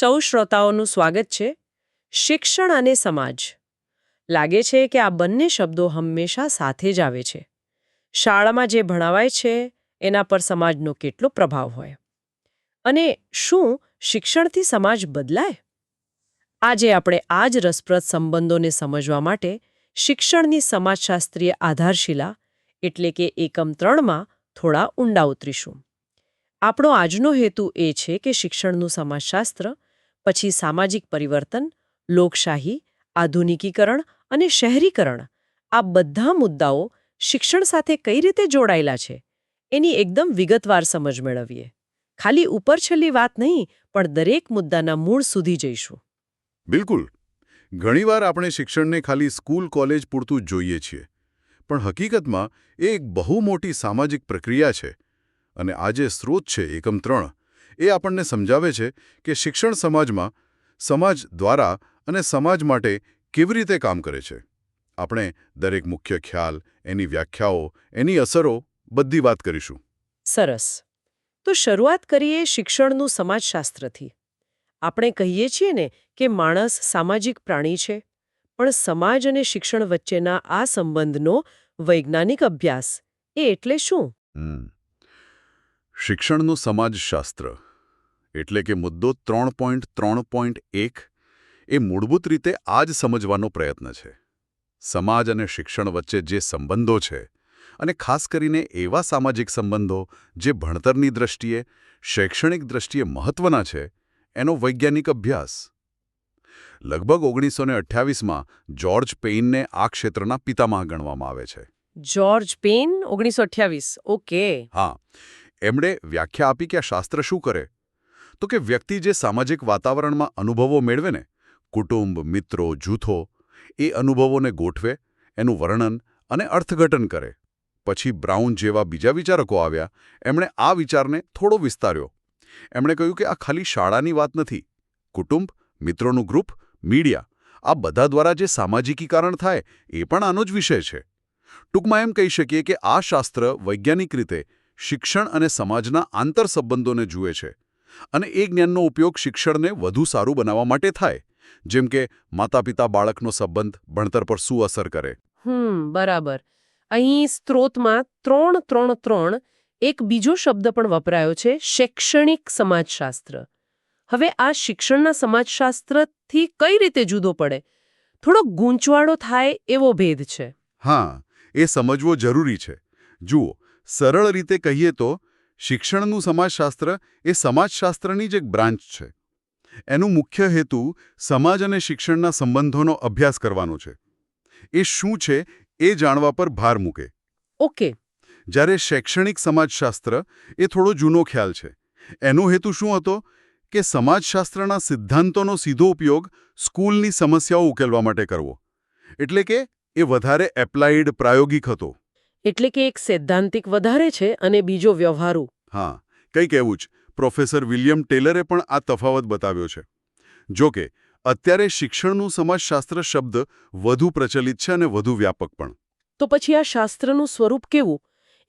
સૌ શ્રોતાઓનું સ્વાગત છે શિક્ષણ અને સમાજ. લાગે છે કે આ બંને શબ્દો હંમેશા સાથે જ આવે છે. શાળામાં જે ભણાવાય છે, એના પર સમાજનો કેટલો પ્રભાવ હોય. અને શું શિક્ષણથી સમાજ બદલાય? આજે આપણે આ જ રસપ્રદ સંબંધોને સમજવા માટે શિક્ષણની સમાજશાસ્ત્રીય આધારશિલા એટલે કે એકમ ત્રણમાં થોડા ઊંડા ઉતરીશું. આપણો આજનો હેતુ એ છે કે શિક્ષણનું સમાજશાસ્ત્ર પછી સામાજિક પરિવર્તન, લોકશાહી, આધુનિકીકરણ અને શહેરીકરણ આ બધા મુદ્દાઓ શિક્ષણ સાથે કઈ રીતે જોડાયેલા છે? એની એકદમ વિગતવાર સમજ મેળવીએ. ખાલી ઉપરછલ્લી વાત નહીં, પણ દરેક મુદ્દાના મૂળ સુધી જઈશું. બિલકુલ. ઘણીવાર આપણે શિક્ષણને ખાલી સ્કૂલ, કોલેજ પૂરતું જોઈએ છીએ. પણ હકીકતમાં એ એક બહુ મોટી સામાજિક પ્રક્રિયા છે. અને આ જે સ્રોત છે એકમ ત્રણ. એ આપણને સમજાવે છે કે શિક્ષણ સમાજમાં સમાજ દ્વારા અને સમાજ માટે કેવી રીતે કામ કરે છે. આપણે દરેક મુખ્ય ખ્યાલ એની વ્યાખ્યાઓ એની અસરો બધી વાત કરીશું. સરસ. તો શરૂઆત કરીએ શિક્ષણનું સમાજશાસ્ત્રથી. આપણે કહીએ છીએ ને કે માણસ સામાજિક પ્રાણી છે પણ સમાજ અને શિક્ષણ વચ્ચેના આ સંબંધનો વૈજ્ઞાનિક અભ્યાસ એ એટલે શું. શિક્ષણનું સમાજશાસ્ત્ર એટલે કે મુદ્દો ત્રણ પોઈન્ટ ત્રણ પોઈન્ટ એક એ મૂળભૂત રીતે આ જ સમજવાનો પ્રયત્ન છે. સમાજ અને શિક્ષણ વચ્ચે જે સંબંધો છે અને ખાસ કરીને એવા સામાજિક સંબંધો જે ભણતરની દ્રષ્ટિએ શૈક્ષણિક દ્રષ્ટિએ મહત્વના છે એનો વૈજ્ઞાનિક અભ્યાસ. લગભગ ઓગણીસો ને અઠ્યાવીસમાં જ્યોર્જ પેઇનને આ ક્ષેત્રના પિતામહ ગણવામાં આવે છે. જ્યોર્જ પેન ઓગણીસો ઓકે. હા. એમણે વ્યાખ્યા આપી કે આ શાસ્ત્ર શું કરે? તો કે વ્યક્તિ જે સામાજિક વાતાવરણમાં અનુભવો મેળવે ને, કુટુંબ, મિત્રો, જૂથો, એ અનુભવોને ગોઠવે, એનું વર્ણન અને અર્થઘટન કરે. પછી બ્રાઉન જેવા બીજા વિચારકો આવ્યા. એમણે આ વિચારને થોડો વિસ્તાર્યો. એમણે કહ્યું કે આ ખાલી શાળાની વાત નથી. કુટુંબ, મિત્રોનું ગ્રુપ, મીડિયા, આ બધા દ્વારા જે સામાજિકીકરણ થાય, એ પણ આનો જ વિષય છે. ટૂંકમાં એમ કહી શકીએ કે આ શાસ્ત્ર વૈજ્ઞાનિક રીતે શિક્ષણ અને સમાજના આંતરસંબંધોને જુએ છે અને એ જ્ઞાનનો ઉપયોગ શિક્ષણને વધુ સારું બનાવવા માટે થાય જેમ કે માતા પિતા બાળકનો સંબંધ ભણતર પર શું અસર કરે. હમ બરાબર. અહીં સ્ત્રોતમાં ત્રણ ત્રણ ત્રણ એક બીજો શબ્દ પણ વપરાયો છે શૈક્ષણિક સમાજશાસ્ત્ર. હવે આ શિક્ષણના સમાજશાસ્ત્રથી કઈ રીતે જુદો પડે? થોડો ગૂંચવાડો થાય એવો ભેદ છે. હા એ સમજવો જરૂરી છે. જુઓ સરળ રીતે કહીએ તો શિક્ષણનું સમાજશાસ્ત્ર એ સમાજશાસ્ત્રની જ એક બ્રાન્ચ છે. એનું મુખ્ય હેતુ સમાજ અને શિક્ષણના સંબંધોનો અભ્યાસ કરવાનો છે. એ શું છે એ જાણવા પર ભાર મૂકે. ઓકે. જ્યારે શૈક્ષણિક સમાજશાસ્ત્ર એ થોડો જૂનો ખ્યાલ છે એનો હેતુ શું હતો કે સમાજશાસ્ત્રના સિદ્ધાંતોનો સીધો ઉપયોગ સ્કૂલની સમસ્યાઓ ઉકેલવા માટે કરવો. એટલે કે એ વધારે એપ્લાઇડ પ્રાયોગિક હતો. એટલે કે એક સૈદ્ધાંતિક વધારે છે અને બીજો વ્યવહારુ. હા કંઈક એવું જ. પ્રોફેસર વિલિયમ ટેલરે પણ આ તફાવત બતાવ્યો છે. જો કે અત્યારે શિક્ષણનું સમાજશાસ્ત્ર શબ્દ વધુ પ્રચલિત છે અને વધુ વ્યાપક પણ. તો પછી આ શાસ્ત્રનું સ્વરૂપ કેવું?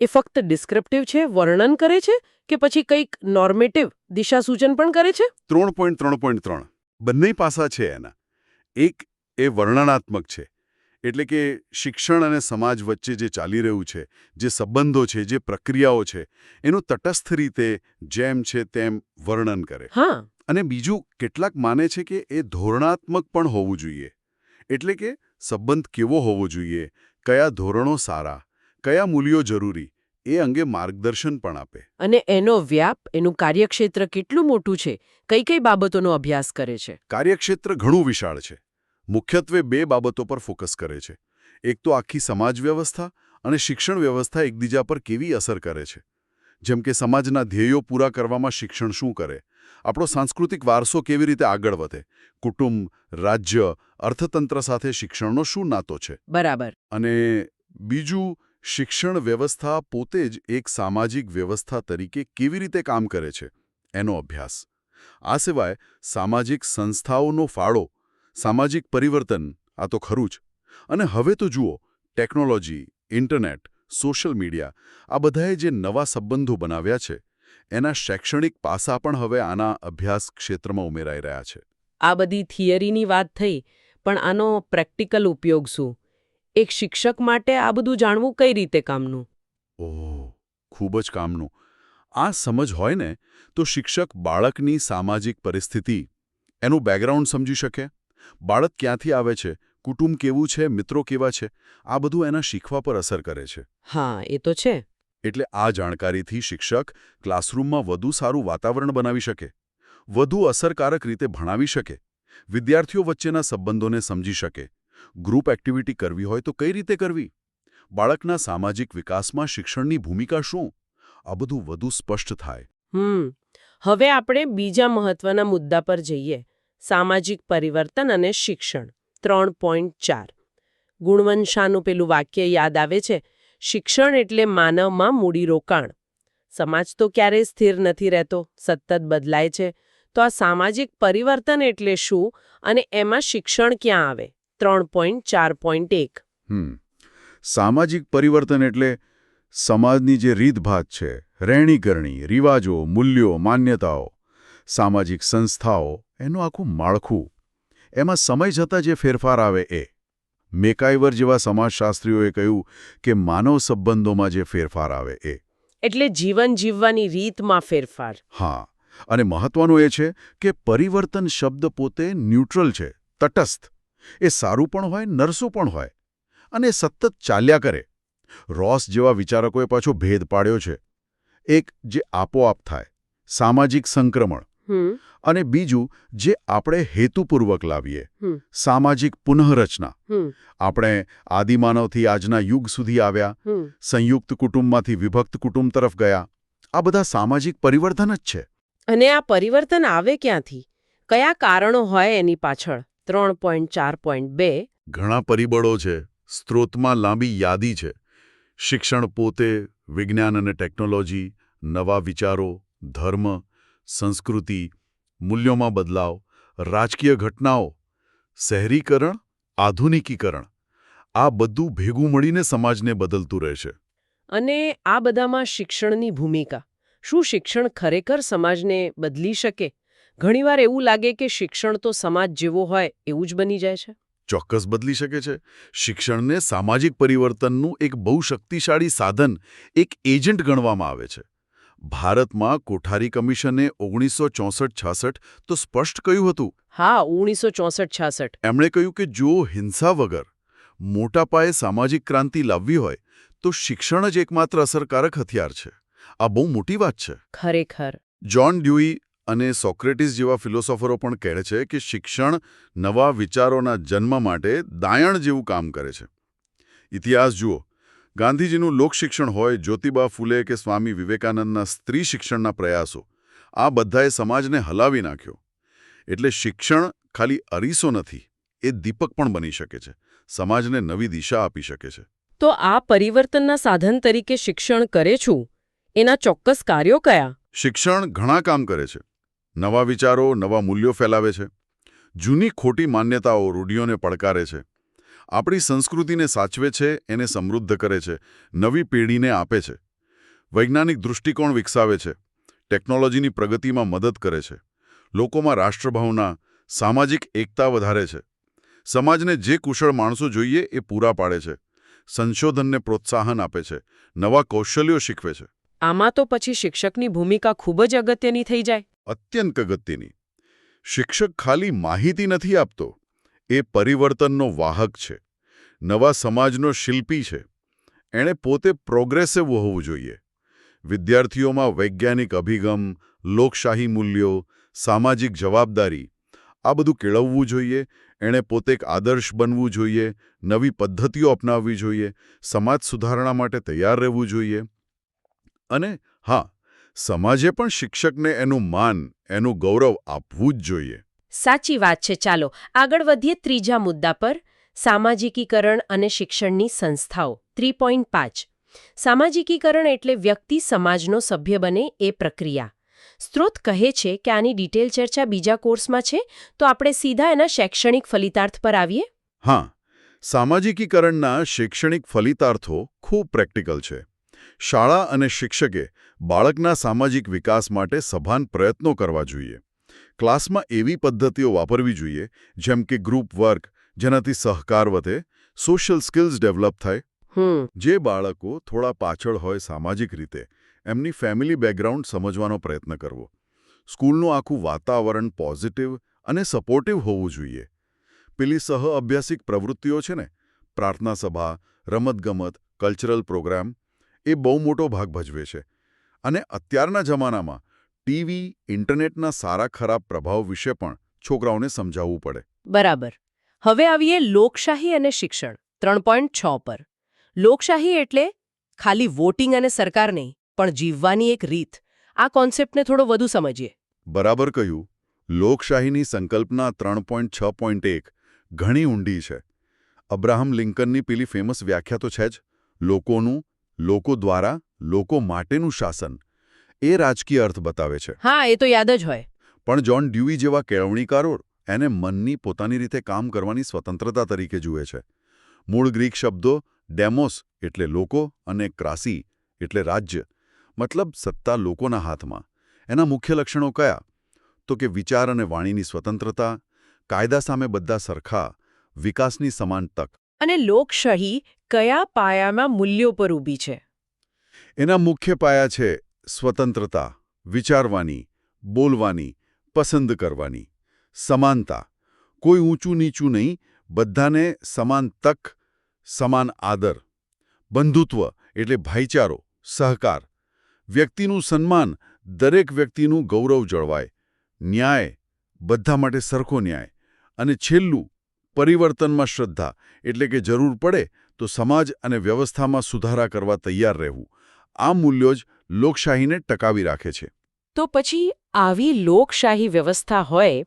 એ ફક્ત ડિસ્ક્રિપ્ટિવ છે વર્ણન કરે છે કે પછી કંઈક નોર્મેટિવ દિશાસૂચન પણ કરે છે? ત્રણ પોઈન્ટ ત્રણ પોઈન્ટ ત્રણ. બંને પાસા છે એના. એક એ વર્ણનાત્મક છે. એટલે કે શિક્ષણ અને સમાજ વચ્ચે જે ચાલી રહ્યું છે જે સંબંધો છે જે પ્રક્રિયાઓ છે એનું તટસ્થ રીતે જેમ છે તેમ વર્ણન કરે. હા. અને બીજું કેટલાક માને છે કે એ ધોરણાત્મક પણ હોવું જોઈએ. એટલે કે સંબંધ કેવો હોવો જોઈએ કયા ધોરણો સારા કયા મૂલ્યો જરૂરી એ અંગે માર્ગદર્શન પણ આપે. અને એનો વ્યાપ એનું કાર્યક્ષેત્ર કેટલું મોટું છે કઈ કઈ બાબતોનો અભ્યાસ કરે છે? કાર્યક્ષેત્ર ઘણું વિશાળ છે. મુખ્યત્વે બે બાબતો પર ફોકસ કરે છે. એક તો આખી સમાજ વ્યવસ્થા અને શિક્ષણ વ્યવસ્થા એકબીજા પર કેવી અસર કરે છે. જેમ કે સમાજના ધ્યેયો પૂરા કરવામાં શિક્ષણ શું કરે? આપણો સાંસ્કૃતિક વારસો કેવી રીતે આગળ વધે? કુટુંબ રાજ્ય અર્થતંત્ર સાથે શિક્ષણનો શું નાતો છે? બરાબર. અને બીજું શિક્ષણ વ્યવસ્થા પોતે જ એક સામાજિક વ્યવસ્થા તરીકે કેવી રીતે કામ કરે છે? એનો અભ્યાસ. આ સિવાય સામાજિક સંસ્થાઓનો ફાળો સામાજિક પરિવર્તન આ તો ખરું જ. અને હવે તો જુઓ ટેકનોલોજી ઇન્ટરનેટ સોશિયલ મીડિયા આ બધાએ જે નવા સંબંધો બનાવ્યા છે એના શૈક્ષણિક પાસા પણ હવે આના અભ્યાસ ક્ષેત્રમાં ઉમેરાઈ રહ્યા છે. આ બધી થિયરીની વાત થઈ પણ આનો પ્રેક્ટિકલ ઉપયોગ શું? એક શિક્ષક માટે આ બધું જાણવું કઈ રીતે કામનું? ઓહ ખૂબ જ કામનું. આ સમજ હોય ને તો શિક્ષક બાળકની સામાજિક પરિસ્થિતિ એનું બેકગ્રાઉન્ડ સમજી શકે? બાળક ક્યાંથી આવે છે? કુટુંબ કેવું છે? મિત્રો કેવા છે? આ બધું એના શીખવા પર અસર કરે છે. હા એ તો છે. એટલે આ જાણકારીથી શિક્ષક ક્લાસરૂમમાં વધુ સારું વાતાવરણ બનાવી શકે વધુ અસરકારક રીતે ભણાવી શકે વિદ્યાર્થીઓ વચ્ચેના સંબંધોને સમજી શકે ગ્રુપ એક્ટિવિટી કરવી હોય તો કઈ રીતે કરવી? બાળકના સામાજિક વિકાસમાં શિક્ષણની ભૂમિકા શું? આ બધું વધુ સ્પષ્ટ થાય. હમ હવે આપણે બીજા મહત્વના મુદ્દા પર જઈએ. સામાજિક પરિવર્તન અને શિક્ષણ. ત્રણ પોઈન્ટ ચાર. ગુણવંશાનું પેલું વાક્ય યાદ આવે છે? શિક્ષણ એટલે માનવમાં મૂડીરોકાણ સમાજ તો ક્યારેય સ્થિર નથી રહેતો, સતત બદલાય છે. તો આ સામાજિક પરિવર્તન એટલે શું? અને એમાં શિક્ષણ ક્યાં આવે? ત્રણ પોઈન્ટ ચાર પોઈન્ટ એક. સામાજિક પરિવર્તન એટલે સમાજની જે રીતભાત છે, રહેણીકરણી, રિવાજો, મૂલ્યો, માન્યતાઓ, સામાજિક સંસ્થાઓ એનું આખું માળખું. એમાં સમય જતાં જે ફેરફાર આવે એ. મેકાઈવર જેવા સમાજશાસ્ત્રીઓએ કહ્યું કે માનવ સંબંધોમાં જે ફેરફાર આવે એ. એટલે જીવન જીવવાની રીતમાં ફેરફાર. હા અને મહત્વનું એ છે કે પરિવર્તન શબ્દ પોતે ન્યુટ્રલ છે તટસ્થ. એ સારું પણ હોય નરસું પણ હોય. અને સતત ચાલ્યા કરે. રોસ જેવા વિચારકોએ પાછો ભેદ પાડ્યો છે. એક જે આપોઆપ થાય સામાજિક સંક્રમણ. અને બીજું જે આપણે હેતુપૂર્વક લાવીએ સામાજિક પુનઃરચના. આપણે આદિમાનવથી આજના યુગ સુધી આવ્યા સંયુક્ત કુટુંબમાંથી વિભક્ત કુટુંબ તરફ ગયા. આ બધા સામાજિક પરિવર્તન જ છે. અને આ પરિવર્તન આવે ક્યાંથી? કયા કારણો હોય એની પાછળ? ત્રણ પોઈન્ટ ચાર પોઈન્ટ બે. ઘણા પરિબળો છે. સ્ત્રોતમાં લાંબી યાદી છે. શિક્ષણ પોતે વિજ્ઞાન અને ટેકનોલોજી નવા વિચારો ધર્મ સંસ્કૃતિ મૂલ્યોમાં બદલાવ રાજકીય ઘટનાઓ શહેરીકરણ આધુનિકીકરણ આ બધું ભેગું મળીને સમાજને બદલતું રહેશે. અને આ બધામાં શિક્ષણની ભૂમિકા. શું શિક્ષણ ખરેખર સમાજને બદલી શકે? ઘણીવાર એવું લાગે કે શિક્ષણ તો સમાજ જેવો હોય એવું જ બની જાય છે. ચોક્કસ બદલી શકે છે. શિક્ષણને સામાજિક પરિવર્તનનું એક બહુ શક્તિશાળી સાધન એક એજન્ટ ગણવામાં આવે છે. ભારતમાં કોઠારી કમિશને ઓગણીસો ચોસઠ છાસઠ તો સ્પષ્ટ કહ્યું હતું. હા ઓગણીસો ચોસઠ છાસઠ. એમણે કહ્યું કે જો હિંસા વગર મોટા પાયે સામાજિક ક્રાંતિ લાવવી હોય તો શિક્ષણ જ એકમાત્ર અસરકારક હથિયાર છે. આ બહુ મોટી વાત છે. ખરેખર. જ્હોન ડ્યુઈ અને સોક્રેટિસ જેવા ફિલોસોફરો પણ કહે છે કે શિક્ષણ નવા વિચારોના જન્મ માટે દાયણ જેવું કામ કરે છે. ઇતિહાસ જુઓ ગાંધીજીનું લોકશિક્ષણ હોય જ્યોતિબા ફૂલે કે સ્વામી વિવેકાનંદના સ્ત્રી શિક્ષણના પ્રયાસો આ બધાએ સમાજને હલાવી નાખ્યો. એટલે શિક્ષણ ખાલી અરીસો નથી એ દીપક પણ બની શકે છે. સમાજને નવી દિશા આપી શકે છે. તો આ પરિવર્તનના સાધન તરીકે શિક્ષણ કરે છું? એના ચોક્કસ કાર્યો કયા? શિક્ષણ ઘણા કામ કરે છે. નવા વિચારો નવા મૂલ્યો ફેલાવે છે. જૂની ખોટી માન્યતાઓ રૂઢિઓને પડકારે છે. આપણી સંસ્કૃતિને સાચવે છે એને સમૃદ્ધ કરે છે નવી પેઢીને આપે છે. વૈજ્ઞાનિક દૃષ્ટિકોણ વિકસાવે છે ટેકનોલોજીની પ્રગતિમાં મદદ કરે છે. લોકોમાં રાષ્ટ્રભાવના સામાજિક એકતા વધારે છે. સમાજને જે કુશળ માણસો જોઈએ એ પૂરા પાડે છે. સંશોધનને પ્રોત્સાહન આપે છે. નવા કૌશલ્યો શીખવે છે. આમાં તો પછી શિક્ષકની ભૂમિકા ખૂબ જ અગત્યની થઈ જાય. અત્યંત અગત્યની. શિક્ષક ખાલી માહિતી નથી આપતો. એ પરિવર્તનનો વાહક છે. નવા સમાજનો શિલ્પી છે. એણે પોતે પ્રોગ્રેસિવ હોવું જોઈએ. વિદ્યાર્થીઓમાં વૈજ્ઞાનિક અભિગમ, લોકશાહી મૂલ્યો, સામાજિક જવાબદારી, આ બધું કેળવવું જોઈએ. એણે પોતે એક આદર્શ બનવું જોઈએ, નવી પદ્ધતિઓ અપનાવવી જોઈએ, સમાજ સુધારણા માટે તૈયાર રહેવું જોઈએ. અને હા, સમાજે પણ શિક્ષકને એનું માન, એનું ગૌરવ આપવું જ જોઈએ. સાચી વાત છે, ચાલો આગળ વધીએ ત્રીજા મુદ્દા પર. સામાજિકીકરણ અને શિક્ષણની સંસ્થાઓ. થ્રી પોઈન્ટ પાંચ. સામાજિકીકરણ એટલે વ્યક્તિ સમાજનો સભ્ય બને એ પ્રક્રિયા. સ્ત્રોત કહે છે કે આની ડિટેલ ચર્ચા બીજા કોર્સમાં છે, તો આપણે સીધા એના શૈક્ષણિક ફલિતાર્થ પર આવીએ. હા, સામાજિકીકરણના શૈક્ષણિક ફલિતાર્થો ખૂબ પ્રેક્ટિકલ છે. શાળા અને શિક્ષકે બાળકના સામાજિક વિકાસ માટે સભાન પ્રયત્નો કરવા જોઈએ. ક્લાસમાં એવી પદ્ધતિઓ વાપરવી જોઈએ જેમ કે ગ્રુપ વર્ક જેનાથી સહકાર વધે સોશિયલ સ્કિલ્સ ડેવલપ થાય જે બાળકો થોડા પાછળ હોય સામાજિક રીતે એમની ફેમિલી બેકગ્રાઉન્ડ સમજવાનો પ્રયત્ન કરવો. સ્કૂલનું આખું વાતાવરણ પોઝિટિવ અને સપોર્ટિવ હોવું જોઈએ. પેલી સહ અભ્યાસિક પ્રવૃત્તિઓ છે ને પ્રાર્થના સભા રમતગમત કલ્ચરલ પ્રોગ્રામ એ બહુ મોટો ભાગ ભજવે છે. અને અત્યારના જમાનામાં ટીવી ઇન્ટરનેટના સારા ખરાબ પ્રભાવ વિશે પણ છોકરાઓને સમજાવવું પડે. બરાબર. હવે આવીએ લોકશાહી અને શિક્ષણ ત્રણ પોઈન્ટ છ પર. લોકશાહી એટલે ખાલી વોટિંગ અને સરકાર નહીં પણ જીવવાની એક રીત. આ કોન્સેપ્ટને થોડો વધુ સમજીએ. બરાબર કહ્યું. લોકશાહીની સંકલ્પના ત્રણ પોઈન્ટ છ પોઈન્ટ એક ઘણી ઊંડી છે. અબ્રાહમ લિંકનની પેલી ફેમસ વ્યાખ્યા તો છે જ લોકોનું લોકો દ્વારા લોકો માટેનું શાસન. એ રાજકીય અર્થ બતાવે છે. હા એ તો યાદ જ હોય. પણ જ્હોન ડ્યુઈ જેવા કેળવણીકારો એને મનની પોતાની રીતે કામ કરવાની સ્વતંત્રતા તરીકે જુએ છે. મૂળ ગ્રીક શબ્દો ડેમોસ એટલે લોકો અને ક્રાસી એટલે રાજ્ય મતલબ સત્તા લોકોના હાથમાં. એના મુખ્ય લક્ષણો કયા? તો કે વિચાર અને વાણીની સ્વતંત્રતા કાયદા સામે બધા સરખા વિકાસની સમાન તક. અને લોકશાહી કયા પાયામાં મૂલ્યો પર ઊભી છે? એના મુખ્ય પાયા છે સ્વતંત્રતા, વિચારવાની, બોલવાની, પસંદ કરવાની. સમાનતા. કોઈ ઊંચું નીચું નહીં, બધાને સમાન તક, સમાન આદર. બંધુત્વ એટલે ભાઈચારો, સહકાર. વ્યક્તિનું સન્માન દરેક વ્યક્તિનું ગૌરવ જળવાય. ન્યાય બધા માટે સરખો ન્યાય. અને છેલ્લું, પરિવર્તનમાં શ્રદ્ધા. એટલે કે જરૂર પડે તો સમાજ અને વ્યવસ્થામાં સુધારા કરવા તૈયાર રહેવું. આ મૂલ્યો જ લોકશાહીને ટકાવી રાખે છે. તો પછી આવી લોકશાહી વ્યવસ્થા હોય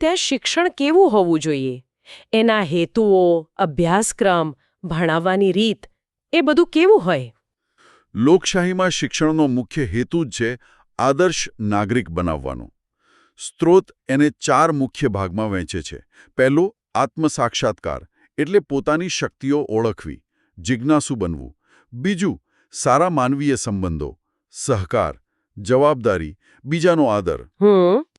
ત્યાં શિક્ષણ કેવું હોવું જોઈએ? એના હેતુઓ અભ્યાસક્રમ ભણાવવાની રીત એ બધું કેવું હોય? લોકશાહીમાં શિક્ષણનો મુખ્ય હેતુ જ છે આદર્શ નાગરિક બનાવવાનો. સ્ત્રોત એને ચાર મુખ્ય ભાગમાં વહેંચે છે. પહેલો આત્મસાક્ષાત્કાર એટલે પોતાની શક્તિઓ ઓળખવી જિજ્ઞાસુ બનવું. બીજું સારા માનવીય સંબંધો સહકાર જવાબદારી બીજાનો આદર.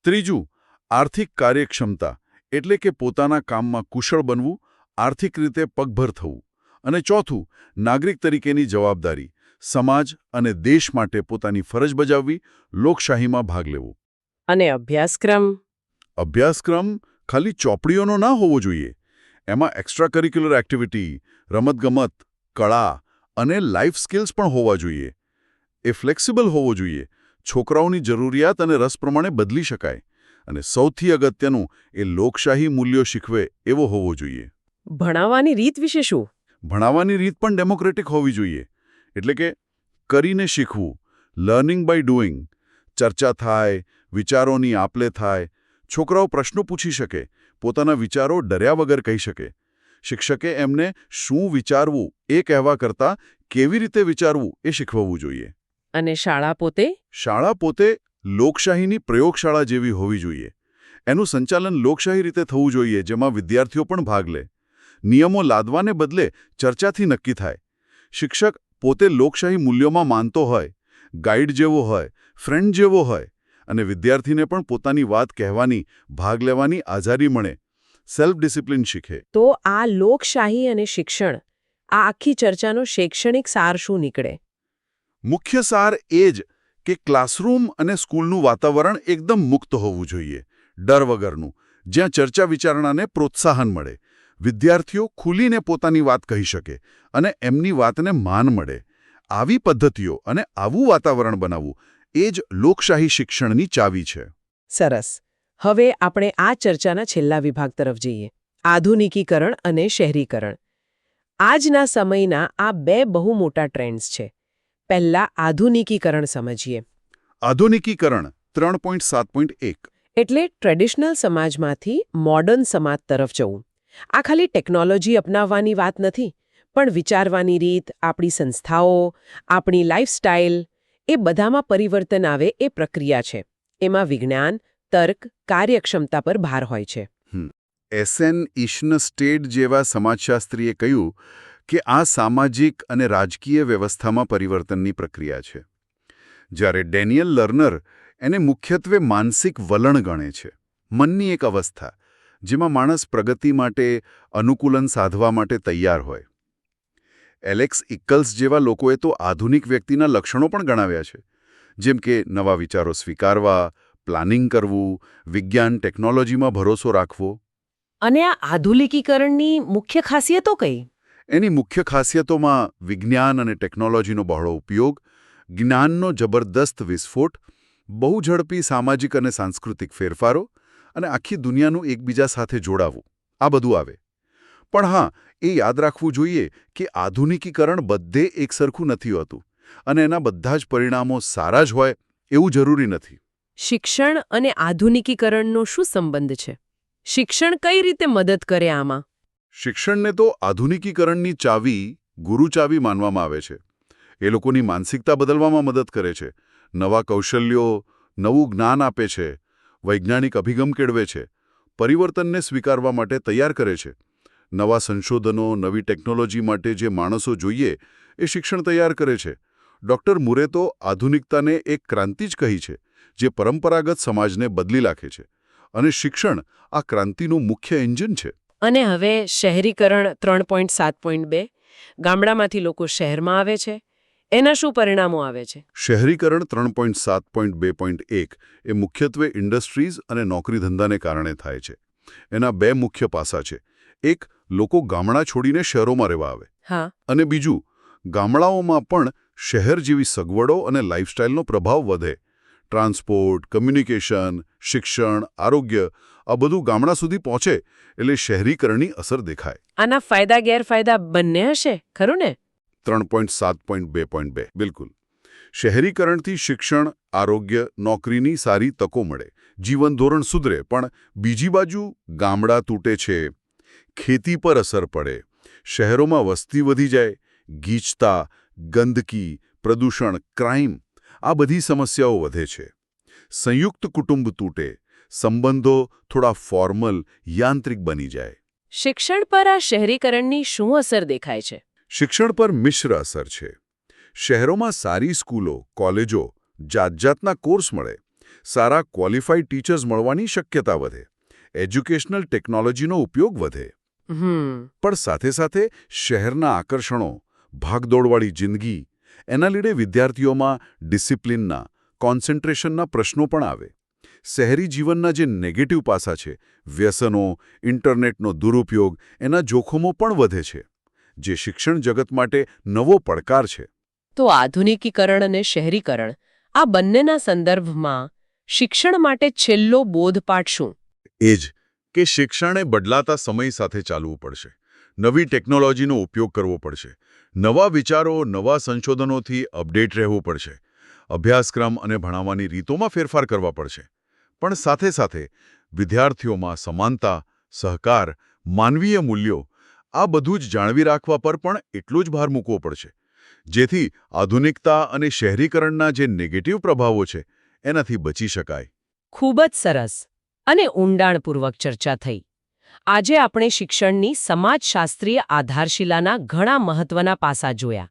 ત્રીજું આર્થિક કાર્યક્ષમતા એટલે કે પોતાના કામમાં કુશળ બનવું આર્થિક રીતે પગભર થવું. અને ચોથું નાગરિક તરીકેની જવાબદારી સમાજ અને દેશ માટે પોતાની ફરજ બજાવવી લોકશાહીમાં ભાગ લેવો. અને અભ્યાસક્રમ? અભ્યાસક્રમ ખાલી ચોપડીઓનો ના હોવો જોઈએ. એમાં એક્સ્ટ્રા કરિક્યુલર એક્ટિવિટી રમતગમત કળા અને લાઈફ સ્કિલ્સ પણ હોવા જોઈએ. એ ફ્લેક્સિબલ હોવો જોઈએ. છોકરાઓની જરૂરિયાત અને રસ પ્રમાણે બદલી શકાય. અને સૌથી અગત્યનું એ લોકશાહી મૂલ્યો શીખવે એવો હોવો જોઈએ. ભણાવવાની રીત વિશે શું? ભણાવવાની રીત પણ ડેમોક્રેટિક હોવી જોઈએ. એટલે કે કરીને શીખવું લર્નિંગ બાય ડુઈંગ ચર્ચા થાય વિચારોની આપલે થાય. છોકરાઓ પ્રશ્નો પૂછી શકે પોતાના વિચારો ડર્યા વગર કહી શકે. શિક્ષકે એમને શું વિચારવું એ કહેવા કરતાં કેવી રીતે વિચારવું એ શીખવવું જોઈએ. અને શાળા પોતે? શાળા પોતે લોકશાહીની પ્રયોગશાળા જેવી હોવી જોઈએ. એનું સંચાલન લોકશાહી રીતે થવું જોઈએ જેમાં વિદ્યાર્થીઓ પણ ભાગ લે. નિયમો લાદવાને બદલે ચર્ચાથી નક્કી થાય. શિક્ષક પોતે લોકશાહી મૂલ્યોમાં માનતો હોય ગાઈડ જેવો હોય ફ્રેન્ડ જેવો હોય અને વિદ્યાર્થીને પણ પોતાની વાત કહેવાની ભાગ લેવાની આઝાદી મળે. સેલ્ફ ડિસિપ્લિન શીખે. તો આ લોકશાહી અને શિક્ષણ આ આખી ચર્ચાનો શૈક્ષણિક સાર શું નીકળે? મુખ્ય સાર એ જ કે ક્લાસરૂમ અને સ્કૂલનું વાતાવરણ એકદમ મુક્ત હોવું જોઈએ, ડર વગરનું, જ્યાં ચર્ચા વિચારણાને પ્રોત્સાહન મળે, વિદ્યાર્થીઓ ખુલીને પોતાની વાત કહી શકે અને એમની વાતને માન મળે. આવી પદ્ધતિઓ અને આવું વાતાવરણ બનાવવું એ જ લોકશાહી શિક્ષણની ચાવી છે. સરસ. હવે આપણે આ ચર્ચાના છેલ્લા વિભાગ તરફ જઈએ. આધુનિકીકરણ અને શહેરીકરણ. આજના સમયના આ બે બહુ મોટા ટ્રેન્ડ્સ છે. પહેલા આધુનિકીકરણ સમજીએ. આધુનિકીકરણ ત્રણ પોઈન્ટ સાત પોઈન્ટ એક. એટલે ટ્રેડિશનલ સમાજમાંથી મોડર્ન સમાજ તરફ જવું. આ ખાલી ટેકનોલોજી અપનાવવાની વાત નથી પણ વિચારવાની રીત આપણી સંસ્થાઓ આપણી લાઇફસ્ટાઇલ એ બધામાં પરિવર્તન આવે એ પ્રક્રિયા છે. એમાં વિજ્ઞાન તર્ક કાર્યક્ષમતા પર ભાર હોય છે. એસએન ઇશ્ન સ્ટેડ જેવા સમાજશાસ્ત્રીએ કહ્યું કે આ સામાજિક અને રાજકીય વ્યવસ્થામાં પરિવર્તનની પ્રક્રિયા છે. જ્યારે ડેનિયલ લર્નર એને મુખ્યત્વે માનસિક વલણ ગણે છે. મનની એક અવસ્થા, જેમાં માણસ પ્રગતિ માટે, અનુકૂલન સાધવા માટે તૈયાર હોય. એલેક્સ ઇક્કલ્સ જેવા લોકોએ તો આધુનિક વ્યક્તિના લક્ષણો પણ ગણાવ્યા છે. જેમ કે નવા વિચારો સ્વીકારવા, પ્લાનિંગ કરવું, વિજ્ઞાન ટેકનોલોજીમાં ભરોસો રાખવો. અને આ આધુનિકીકરણની મુખ્ય ખાસિયતો કઈ? એની મુખ્ય ખાસિયતોમાં વિજ્ઞાન અને ટેકનોલોજીનો બહોળો ઉપયોગ, જ્ઞાનનો જબરદસ્ત વિસ્ફોટ બહુ ઝડપી સામાજિક અને સાંસ્કૃતિક ફેરફારો અને આખી દુનિયાનું એકબીજા સાથે જોડાવું. આ બધું આવે. પણ હા, એ યાદ રાખવું જોઈએ કે આધુનિકીકરણ બધે એકસરખું નથી હોતું અને એના બધા જ પરિણામો સારા જ હોય એવું જરૂરી નથી. શિક્ષણ અને આધુનિકીકરણનો શું સંબંધ છે? શિક્ષણ કઈ રીતે મદદ કરે આમાં? શિક્ષણને તો આધુનિકીકરણની ચાવી, ગુરુ ચાવી માનવામાં આવે છે. એ લોકોની માનસિકતા બદલવામાં મદદ કરે છે. નવા કૌશલ્યો, નવું જ્ઞાન આપે છે. વૈજ્ઞાનિક અભિગમ કેળવે છે. પરિવર્તનને સ્વીકારવા માટે તૈયાર કરે છે. નવા સંશોધનો, નવી ટેકનોલોજી માટે જે માણસો જોઈએ, એ શિક્ષણ તૈયાર કરે છે. ડૉક્ટર મુરે તો આધુનિકતાને એક ક્રાંતિ જ કહી છે, જે પરંપરાગત સમાજને બદલી નાખે છે. અને શિક્ષણ આ ક્રાંતિનું મુખ્ય એન્જિન છે. અને હવે શહેરીકરણ ત્રણ પોઈન્ટ સાત પોઈન્ટ બે ગામડામાંથી લોકો શહેરમાં આવે છે. એના શું પરિણામો આવે છે? શહેરીકરણ ત્રણ પોઈન્ટ સાત પોઈન્ટ બે પોઈન્ટ એક એ મુખ્યત્વે ઇન્ડસ્ટ્રીઝ અને નોકરી ધંધાને કારણે થાય છે. એના બે મુખ્ય પાસા છે. એક લોકો ગામડા છોડીને શહેરોમાં રહેવા આવે. હા. અને બીજું ગામડાઓમાં પણ શહેર જેવી સગવડો અને લાઇફસ્ટાઇલનો પ્રભાવ વધે. ટ્રાન્સપોર્ટ કમ્યુનિકેશન શિક્ષણ આરોગ્ય આ બધું ગામડા સુધી પહોંચે એટલે શહેરીકરણની અસર દેખાય. આના ફાયદા ગેરફાયદા બંને હશે? ખરું ને? ત્રણ પોઈન્ટ સાત પોઈન્ટ બે પોઈન્ટ બે બિલકુલ. શહેરીકરણથી શિક્ષણ આરોગ્ય નોકરીની સારી તકો મળે. જીવન ધોરણ સુધરે પણ બીજી બાજુ ગામડા તૂટે છે. ખેતી પર અસર પડે. શહેરોમાં વસ્તી વધી જાય. ગીચતા ગંદકી પ્રદૂષણ ક્રાઇમ આ બધી સમસ્યાઓ વધે છે. સંયુક્ત કુટુંબ તૂટે સંબંધો થોડા ફોર્મલ યાંત્રિક બની જાય. શિક્ષણ પર આ શહેરીકરણની શું અસર દેખાય છે? શિક્ષણ પર મિશ્ર અસર છે. શહેરોમાં સારી સ્કૂલો કોલેજો જાતજાતના કોર્સ મળે. સારા ક્વોલિફાઈડ ટીચર્સ મળવાની શક્યતા વધે. એજ્યુકેશનલ ટેકનોલોજીનો ઉપયોગ વધે. હમ. પણ સાથે સાથે શહેરના આકર્ષણો ભાગદોડવાળી જિંદગી એના લીધે વિદ્યાર્થીઓમાં ડિસિપ્લિનના કોન્સન્ટ્રેશનના પ્રશ્નો પણ આવે. શહેરી જીવનના જે નેગેટિવ પાસા છે વ્યસનો ઇન્ટરનેટનો દુરુપયોગ એના જોખમો પણ વધે છે જે શિક્ષણ જગત માટે નવો પડકાર છે. તો આધુનિકીકરણ અને શહેરીકરણ આ બંનેના સંદર્ભમાં શિક્ષણ માટે છેલ્લો બોધપાઠ શું? એ જ કે શિક્ષણે બદલાતા સમય સાથે ચાલવું પડશે. નવી ટેકનોલોજીનો ઉપયોગ કરવો પડશે. નવા વિચારો, નવા સંશોધનોથી અપડેટ રહેવું પડશે. અભ્યાસક્રમ અને ભણાવવાની રીતોમાં ફેરફાર કરવા પડશે. પણ સાથે સાથે વિદ્યાર્થીઓમાં સમાનતા, સહકાર, માનવીય મૂલ્યો આ બધું જ જાળવી રાખવા પર પણ એટલો જ ભાર મૂકવો પડશે. જેથી આધુનિકતા અને શહેરીકરણના જે નેગેટિવ પ્રભાવો છે, એનાથી બચી શકાય. ખૂબ જ સરસ. અને ઊંડાણપૂર્વક ચર્ચા થઈ. આજે આપણે શિક્ષણની સમાજશાસ્ત્રીય આધારશિલાના ઘણા મહત્વના પાસા જોયા.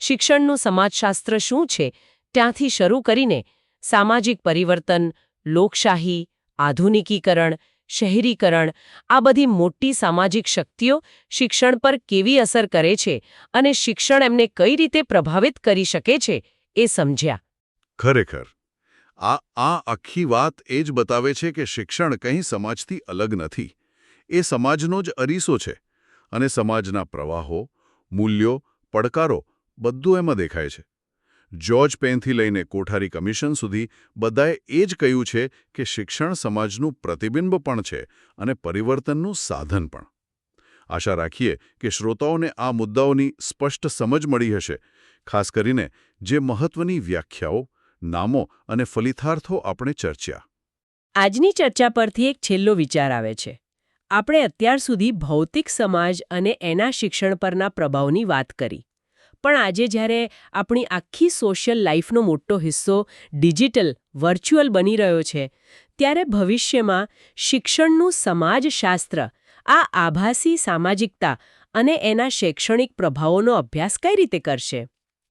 શિક્ષણનું સમાજશાસ્ત્ર શું છે? ત્યાંથી શરૂ કરીને સામાજિક પરિવર્તન, લોકશાહી, આધુનિકીકરણ, શહેરીકરણ, આ બધી મોટી સામાજિક શક્તિઓ શિક્ષણ પર કેવી અસર કરે છે અને શિક્ષણ એમને કઈ રીતે પ્રભાવિત કરી શકે છે એ સમજ્યા. ખરેખર, આ આ આખી વાત એ જ બતાવે છે કે શિક્ષણ કંઈ સમાજથી અલગ નથી. એ સમાજનો જ અરીસો છે અને સમાજના પ્રવાહો, મૂલ્યો, પડકારો બધું એમાં દેખાય છે. જ્યોર્જ પેનથી લઈને કોઠારી કમિશન સુધી બધાએ એ જ કહ્યું છે કે શિક્ષણ સમાજનું પ્રતિબિંબ પણ છે અને પરિવર્તનનું સાધન પણ. આશા રાખીએ કે શ્રોતાઓને આ મુદ્દાઓની સ્પષ્ટ સમજ મળી હશે, ખાસ કરીને જે મહત્વની વ્યાખ્યાઓ, નામો અને ફલિતાર્થો આપણે ચર્ચ્યા. આજની ચર્ચા પરથી એક છેલ્લો વિચાર આવે છે. આપણે અત્યાર સુધી ભૌતિક સમાજ અને એના શિક્ષણ પરના પ્રભાવની વાત કરી. પણ આજે જ્યારે આપણી આખી સોશિયલ લાઈફનો મોટો હિસ્સો ડિજિટલ, વર્ચ્યુઅલ બની રહ્યો છે, ત્યારે ભવિષ્યમાં શિક્ષણનું સમાજશાસ્ત્ર, આ આભાસી સામાજિકતા અને એના શૈક્ષણિક પ્રભાવોનો અભ્યાસ કઈ રીતે કરશે?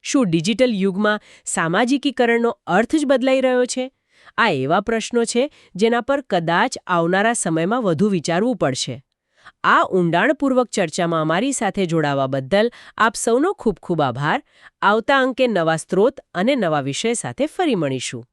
શું ડિજિટલ યુગમાં સામાજિકીકરણનો અર્થ જ બદલાઈ રહ્યો છે? આ એવા પ્રશ્નો છે જેના પર કદાચ આવનારા સમયમાં વધુ વિચારવું પડશે. આ ઊંડાણપૂર્વક ચર્ચામાં અમારી સાથે જોડાવા બદલ આપ સૌનો ખૂબ ખૂબ આભાર. આવતા અંકે નવા સ્ત્રોત અને નવા વિષય સાથે ફરી મળીશું.